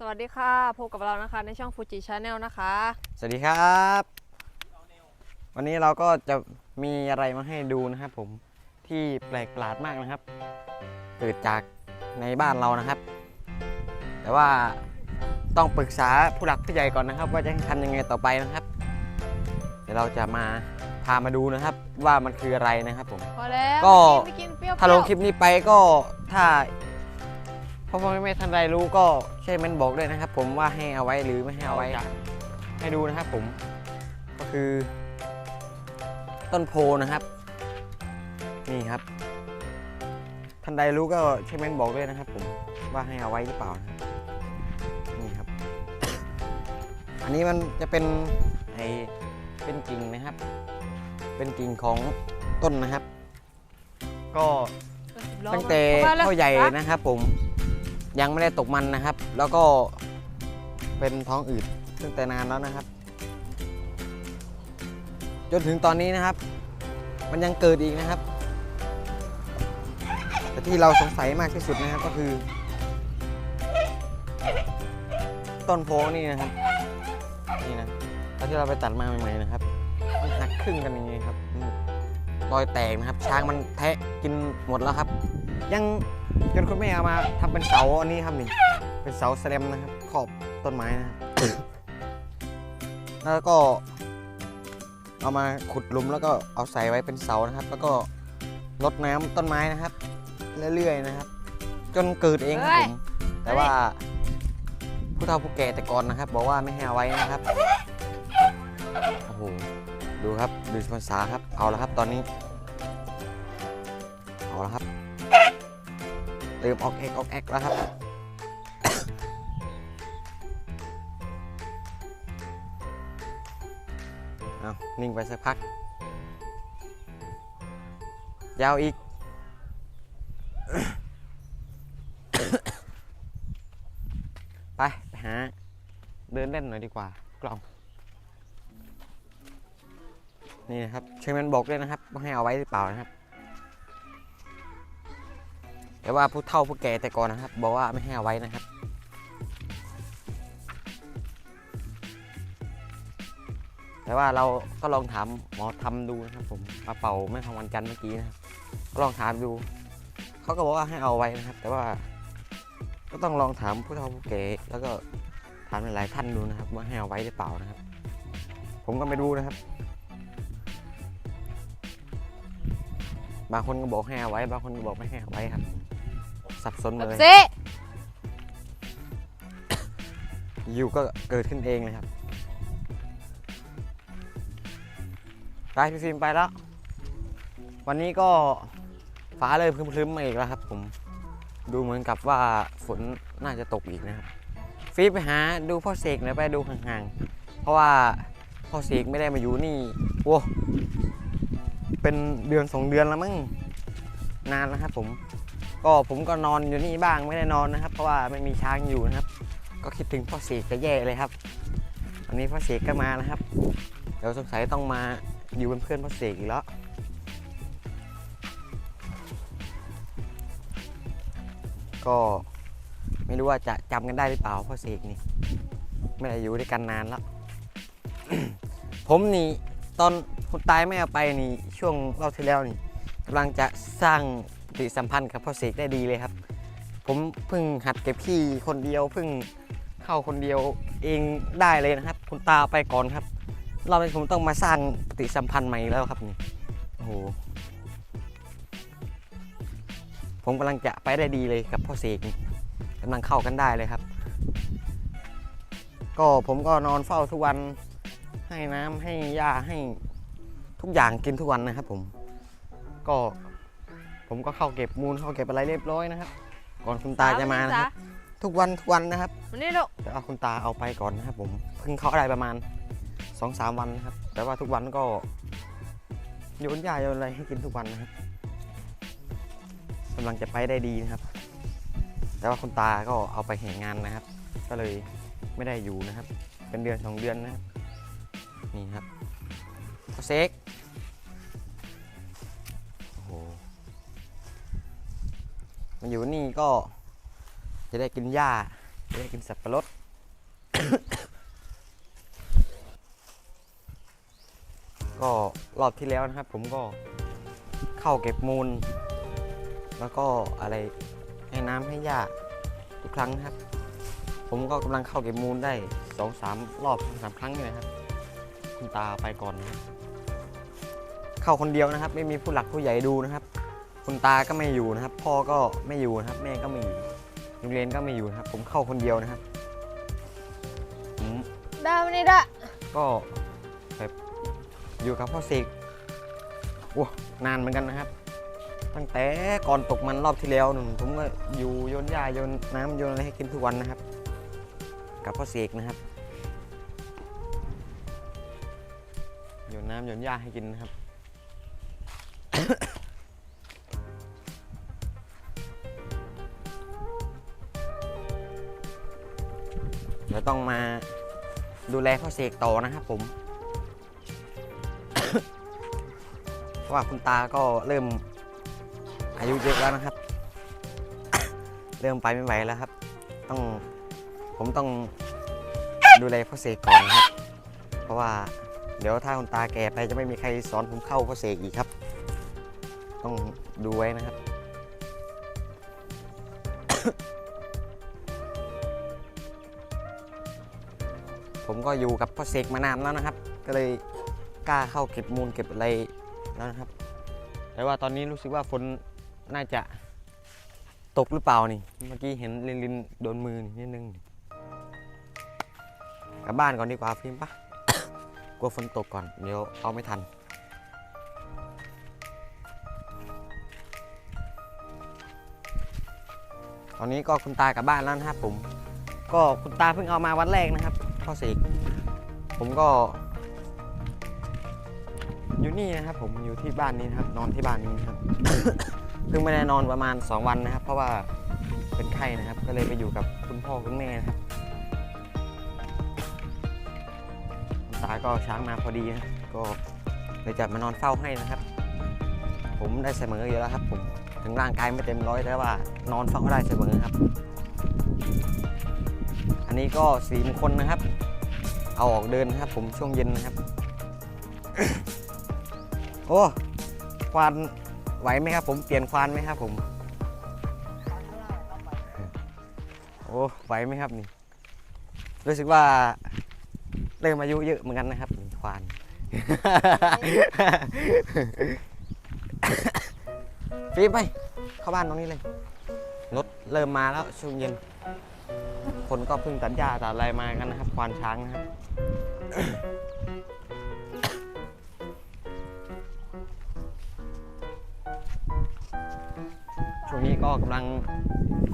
สวัสดีค่ะพบกับเรานะคะในช่องฟูจิชาแนลนะคะ สวัสดีครับ วันนี้เราก็จะมีอะไรมาให้ดูนะครับผมที่แปลกประหลาดมากนะครับ เกิดจากในบ้านเรานะครับ แต่ว่าต้องปรึกษาผู้หลักผู้ใหญ่ก่อนนะครับ ว่าจะทำยังไงต่อไปนะครับ เดี๋ยวเราจะมาพามาดูนะครับ ว่ามันคืออะไรนะครับผม พอแล้วก็ ไม่กินเปรี้ยวๆถ้าลงคลิปนี้ไปก็ถ้า พ่อพ่อแม่แม่ท่านใดรู้ก็ช่วยเมันบอกด้วยนะครับ ผมว่าให้เอาไว้หรือไม่ให้เอาไว้ ให้ดูนะครับผม ก็คือ ต้นโพนะครับ นี่ครับ ท่านใดรู้ก็ช่วยเมันบอกด้วยนะครับ ผมว่าให้เอาไว้หรือเปล่านะครับนี่ครับ อันนี้มันจะเป็นไอเป็นกิ่งนะครับ เป็นกิ่งของต้นนะครับ ก็ลอตั้งแต่อมเท่าใหญ่นะนะครับผม ยังไม่ได้ตกมันนะครับ แล้วก็เป็นท้องอืดตั้งแต่นานแล้วนะครับ จนถึงตอนนี้นะครับ มันยังเกิดอีกนะครับ แต่ที่เราสงสัยมากที่สุดนะครับก็คือ ต้นโพนี่นะครับนี่นะตอนที่เราไปตัดมาใหม่ๆนะครับมันหักครึ่งกันอย่างนี้ครับรอยแตกนะครับ ช้างมันแทะกินหมดแล้วครับ ยังจนคุณแม่เอามาทำเป็นเสาอันนี้ครับนี่ เป็นเสาแสลมนะครับ ขอบต้นไม้นะครับ แล้วก็ เอามาขุดหลุมแล้วก็เอาใส่ไว้เป็นเสานะครับ แล้วก็รดน้ำต้นไม้นะครับ เรื่อยๆนะครับ จนเกิดเองครับผมแต่ว่า ผู้เฒ่าผู้แก่แต่ก่อนนะครับ บอกว่าไม่ให้เอาไว้นะครับโอ้โหดูครับดูภาษาครับเอาแล้วครับตอนนี้ เอาแล้วครับ เติมออกเอกออกแอกแล้วครับ เอานิ่งไปสักพัก ยาวอีก ไป ไปหา เดินเล่นหน่อยดีกว่ากล่อง นี่นะครับช่วยมันบอกด้วยนะครับว่าให้เอาไว้หรือเปล่านะครับ แต่ว่าผู้เฒ่าผู้แก่แต่ก่อนนะครับ บอกว่าไม่ให้เอาไว้นะครับ แต่ว่าเราก็ลองถามหมอทำดูนะครับ ผมมาเป่าแม่ของวันจันทร์เมื่อกี้นะครับก็ลองถามดูเขาก็บอกว่าให้เอาไว้นะครับ แต่ว่าก็ต้องลองถามผู้เฒ่าผู้แก่แล้วก็ถามหลายๆท่านดูนะครับ ว่าให้เอาไว้หรือเปล่านะครับ ผมก็ไม่รู้นะครับบางคนก็บอกให้เอาไว้ บางคนก็บอกไม่ให้เอาไว้ครับ สับสนหมแบดบเลยซิอยู่ก็เกิดขึ้นเองเลยครับ ไปพี่ฟิล์มไปแล้ว วันนี้ก็ฟ้าเลยพรึมๆมาอีกแล้วครับ ผม ดูเหมือนกับว่าฝนน่าจะตกอีกนะครับ ฟิล์มไปหาดูพ่อเสกหน่อยไปดูห่างๆ เพราะว่าพ่อเสกไม่ได้มาอยู่นี่โว้เป็นเดือนสองเดือนแล้วมั้งนานแล้วครับผม ก็ผมก็นอนอยู่นี่บ้างไม่ได้นอนนะครับ เพราะว่าไม่มีช้างอยู่นะครับ ก็คิดถึงพ่อเสกจะแย่เลยครับวันนี้พ่อเสกก็มานะครับ เดี๋ยวสงสัยต้องมาอยู่เป็นเพื่อนพ่อเสกอีกแล้วก็ไม่รู้ว่าจะจำกันได้หรือเปล่าพ่อเสกนี่ไม่ได้อยู่ด้วยกันนานแล้ว ผมนี่ตอนคุณตายไม่เอาไปนี่ช่วงรอบที่แล้วนี่กำลังจะสร้าง ฏิสัมพันธ์กับพ่อเสกได้ดีเลยครับ ผมเพิ่งหัดเก็บขี้คนเดียวเพิ่งเข้าคนเดียวเองได้เลยนะครับ คุณตาไปก่อนครับ เรอบนี้ผมต้องมาสร้างปฏิสัมพันธ์ใหม่แล้วครับนี่โอ้โหผมกำลังจะไปได้ดีเลยกับพ่อเสกกำลังเข้ากันได้เลยครับ ก็ผมก็นอนเฝ้าทุกวันให้น้ำให้หญ้าให้ทุกอย่างกินทุกวันนะครับผมก็ ผมก็เข้าเก็บมูลเข้าเก็บอะไรเรียบร้อยนะครับ ก่อนคุณตาจะมานะครับทุกวันทุกวันนะครับวันนี้ลูกแต่ว่าคุณตาเอาไปก่อนนะครับ ผมเพิ่งเข้าได้ประมาณ2อสามวันนะครับ แต่ว่าทุกวันก็โยนหญ้าโยนอะไรให้กินทุกวันนะครับกำลังจะไปได้ดีนะครับ แต่ว่าคุณตาก็เอาไปแห่งงานนะครับ ก็เลยไม่ได้อยู่นะครับ เป็นเดือนสองเดือนนะครับนี่ครับพ่อเซ็ก มาอยู่นี่ก็จะได้กินหญ้า จะได้กินสับปะรด ก็รอบที่แล้วนะครับ ผมก็เข้าเก็บมูล แล้วก็อะไรให้น้ำให้หญ้าทุกครั้งนะครับ ผมก็กำลังเข้าเก็บมูลได้สองสามรอบสามครั้งนี่นะครับ คุณตาไปก่อนนะครับ เข้าคนเดียวนะครับ ไม่มีผู้หลักผู้ใหญ่ดูนะครับ คุณตาก็ไม่อยู่นะครับ พ่อก็ไม่อยู่นะครับ แม่ก็ไม่อยู่โรงเรียนก็ไม่อยู่นะครับ ผมเข้าคนเดียวนะครับผมได้ไม่ได้ ก็แบบอยู่กับพ่อเสกโอ้นานเหมือนกันนะครับ ตั้งแต่ก่อนตกมันรอบที่แล้วนู่นผมก็อยู่โยนหญ้าโยนน้ำโยนอะไรให้กินทุกวันนะครับ กับพ่อเสกนะครับโยนน้ำโยนหญ้าให้กินนะครับ เดี๋ยวต้องมาดูแลพ่อเสกต่อนะครับผม เพราะว่าคุณตาก็เริ่มอายุเยอะแล้วนะครับ เริ่มไปไม่ไหวแล้วครับ ต้องผมต้องดูแลพ่อเสกก่อนนะครับ เพราะว่าเดี๋ยวถ้าคุณตาแก่ไปจะไม่มีใครสอนผมเข้าพ่อเสกอีกครับ ต้องดูไว้นะครับ ผมก็อยู่กับพ่อเสกมานานแล้วนะครับ ก็เลยกล้าเข้าเก็บมูลเก็บอะไรแล้วนะครับ แต่ว่าตอนนี้รู้สึกว่าฝนน่าจะตกหรือเปล่านี่ เมื่อกี้เห็นลินลินโดนมือนิดนึงกลับบ้านก่อนดีกว่าฟิล์มปะกลัวฝนตกก่อน เดี๋ยวเอาไม่ทันตอนนี้ก็คุณตากลับบ้านแล้วนะครับผม ก็คุณตาเพิ่งเอามาวันแรกนะครับ พ่อเสกผมก็ อยู่นี่นะครับ ผมอยู่ที่บ้านนี้นะครับ นอนที่บ้านนี้นะครับ เพิ่งไม่ได้นอนประมาณ 2 วันนะครับ เพราะว่าเป็นไข้นะครับ ก็เลยไปอยู่กับคุณพ่อคุณแม่นะครับตาก็ช้างมาพอดีนะก็เลยจะมานอนเฝ้าให้นะครับ ผมได้เสมออยู่แล้วครับ ผมถึงร่างกายไม่เต็มร้อยแต่ว่านอนเฝ้าได้เสมอครับ นี้ก็สีมงคลนะครับ เอาออกเดินนะครับ ผมช่วงเย็นนะครับ โอ้ควานไหวไหมครับ ผมเปลี่ยนควานไหมครับ ผมโอ้ไหวไหมครับนี่รู้สึกว่าเริ่มอายุเยอะเหมือนกันนะครับควานฟีบไปเข้าบ้านตรงนี้เลยรถเริ่มมาแล้วช่วงเย็น คนก็เพิ่งตัดหญ้าตัดอะไรมากันนะครับ ควานช้างนะครับช่วงนี้ก็กำลัง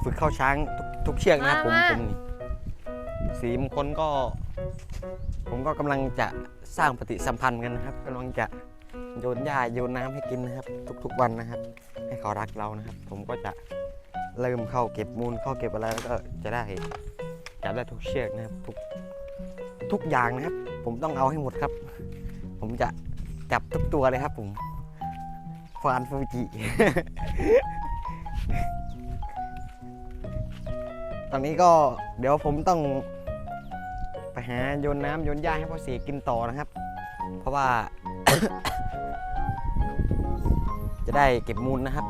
ฝึกเข้าช้างทุกทุกเชือกนะครับผมผมนี่สีมงคลก็ ผมก็กำลังจะสร้างปฏิสัมพันธ์กันนะครับกำลังจะโยนหญ้าโยนน้ำให้กินนะครับ ทุกๆวันนะครับ ให้เขารักเรานะครับ ผมก็จะเริ่มเข้าเก็บมูลเข้าเก็บอะไรแล้วก็จะได้ จับได้ทุกเชือกนะครับทุกทุกอย่างนะครับ ผมต้องเอาให้หมดครับ ผมจะจับทุกตัวเลยครับ ผมฟานฟูจิ ตอนนี้ก็เดี๋ยวผมต้องไปหาโยนน้ำโยนหญ้าให้พ่อเสีกินต่อนะครับ เพราะว่า จะได้เก็บมูลนะครับ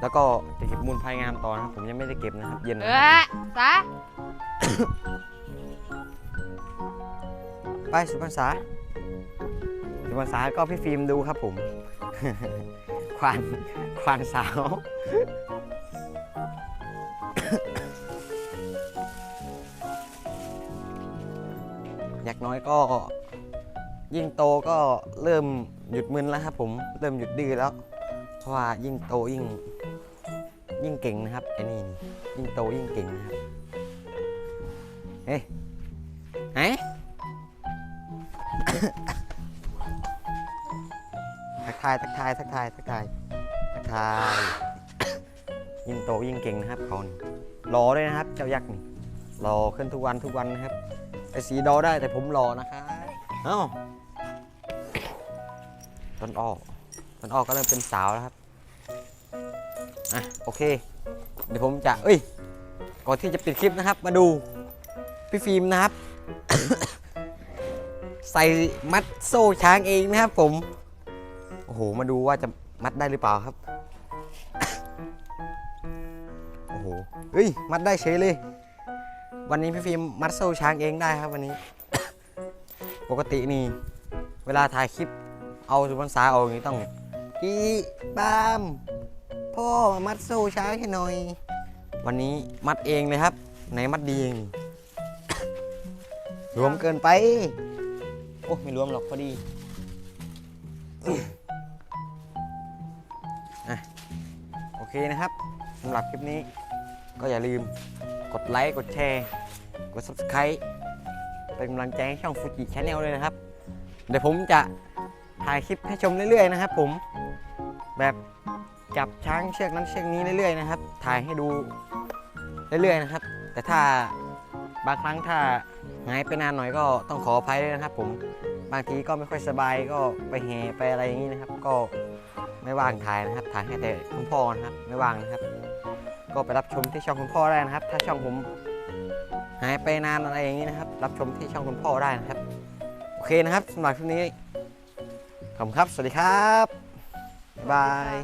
แล้วก็จะเก็บมูลภายงามต่อนะครับ ผมยังไม่ได้เก็บนะครับ เย็นเอนะครับ อซะ ไปสุพรรษาสุพรรษาก็พี่ฟิล์มดูครับผม ควานควานสาว อยากน้อยก็ยิ่งโตก็เริ่มหยุดมึนแล้วครับผมเริ่มหยุดดื้อแล้ว เพราะว่ายิ่งโตยิ่งยิ่งเก่งนะครับไอ้นี่ยิ่งโตยิ่งเก่งนะครับ เฮ้ยไหนทักทายทักทายทักทายทักทายทักทาย ยิ่งโตยิ่งเก่งนะครับเขานี่รอด้วยนะครับ เจ้ายักษ์นี่รอขึ้นทุกวันทุกวันนะครับไอ้สีดอได้แต่ผมรอนะครับเอ้าต้นอ้อต้นอ้อก็เริ่มเป็นสาวแล้วครับอะโอเค เดี๋ยวผมจะเอ้ยก่อนที่จะปิดคลิปนะครับ มาดู พี่ฟิล์มนะครับ ใส่มัดโซ่ช้างเองนะครับผม โอ้โห มาดูว่าจะมัดได้หรือเปล่าครับ โอ้โหเฮ้ย มัดได้เฉยเลย วันนี้พี่ฟิล์มมัดโซ่ช้างเองได้ครับวันนี้ ปกตินี่ เวลาถ่ายคลิป เอาสุพรรษาเอาอย่างนี้ต้องพี่บามพ่อมามัดโซ่ช้างให้หน่อย วันนี้มัดเองเลยครับ ไหนมัดดีเอง รวมเกินไป โอ้ไม่รวมหรอกพอดีอะโอเคนะครับสำหรับคลิปนี้ก็อย่าลืมกดไลค์ กดแชร์ กด subscribe เป็นกำลังใจให้ช่องฟูจิชาแนลเลยนะครับ เดี๋ยวผมจะถ่ายคลิปให้ชมเรื่อยๆนะครับผมแบบจับช้างเชือกนั้นเชือกนี้เรื่อยๆนะครับ ถ่ายให้ดูเรื่อยๆนะครับ แต่ถ้าบางครั้งถ้า หายไปนานหน่อยก็ต้องขออภัยด้วยนะครับ ผมบางทีก็ไม่ค่อยสบายก็ไปแห่ไปอะไรอย่างนี้นะครับ ก็ไม่ว่างถ่ายนะครับถ่ายให้แต่คุณพ่อนะครับไม่ว่างนะครับ ก็ไปรับชมที่ช่องคุณพ่อได้นะครับ ถ้าช่องผมหายไปนานอะไรอย่างนี้นะครับ รับชมที่ช่องคุณพ่อได้นะครับ โอเคนะครับสำหรับคลิปนี้ขอบคุณครับ สวัสดีครับ บ๊ายบาย